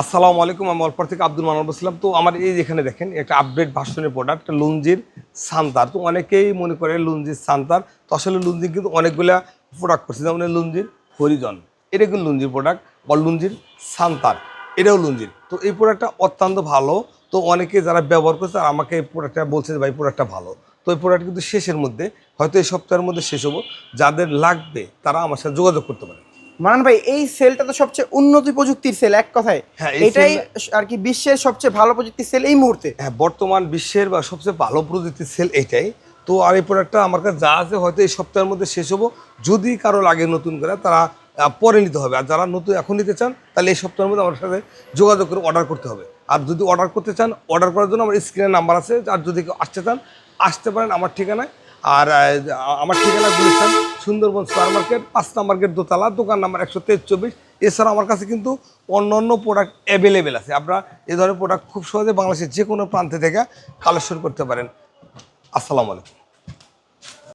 আসসালামু আলাইকুম, আমি অল্পার থেকে আব্দুল মানব বলছিলাম। তো আমার এই যেখানে দেখেন, একটা আপডেট ভার্সনের প্রোডাক্ট লুঞ্জির সান্তার। তো অনেকেই মনে করে লুঞ্জির সান্তার। তো আসলে লুঞ্জির কিন্তু অনেকগুলা প্রোডাক্ট করছে। যেমন লুঞ্জির হরিজন, এটা কিন্তু লুঞ্জির প্রোডাক্ট বা লুঞ্জির সান্তার, এটাও লুঞ্জির। তো এই প্রোডাক্টটা অত্যন্ত ভালো। তো অনেকে যারা ব্যবহার করছে আর আমাকে এই প্রোডাক্টটা বলছে ভাই প্রোডাক্টটা ভালো। তো এই প্রোডাক্ট কিন্তু শেষের মধ্যে, হয়তো এই সপ্তাহের মধ্যে শেষ হব। যাদের লাগবে, তারা আমার সাথে যোগাযোগ করতে পারে মানান ভাই এই সেলটা তো সবচেয়ে উন্নত প্রযুক্তির সেল এক কথায়। হ্যাঁ, এটাই আর কি বিশ্বের সবচেয়ে ভালো প্রযুক্তির সেল এই মুহূর্তে। হ্যাঁ বর্তমান বিশ্বের বা সবচেয়ে ভালো প্রযুক্তির সেল এটাই। তো আর এই প্রোডাক্টটা আমার কাছে যা আছে হয়তো এই সপ্তাহের মধ্যে শেষ হব। যদি কারও লাগে নতুন করে তারা পরে নিতে হবে। আর যারা নতুন এখন নিতে চান তাহলে এই সপ্তাহের মধ্যে আমার সাথে যোগাযোগ করে অর্ডার করতে হবে। আর যদি অর্ডার করতে চান অর্ডার করার জন্য আমার স্ক্রিনে নাম্বার আছে। আর যদি কেউ আসতে চান আসতে পারেন আমার ঠিকানায়। আর আমার ঠিকানা গুলিস্তান সুন্দরবন সুপার মার্কেট, পাঁচ নাম্বার গেট দোতলা, দোকান নাম্বার একশো তেইশ, চব্বিশ। এছাড়া আমার কাছে কিন্তু অন্য অন্য প্রোডাক্ট অ্যাভেলেবেল আছে। আপনারা এ ধরনের প্রোডাক্ট খুব সহজে বাংলাদেশের যে কোনো প্রান্তে থেকে কালেকশন করতে পারেন। আসসালামু আলাইকুম।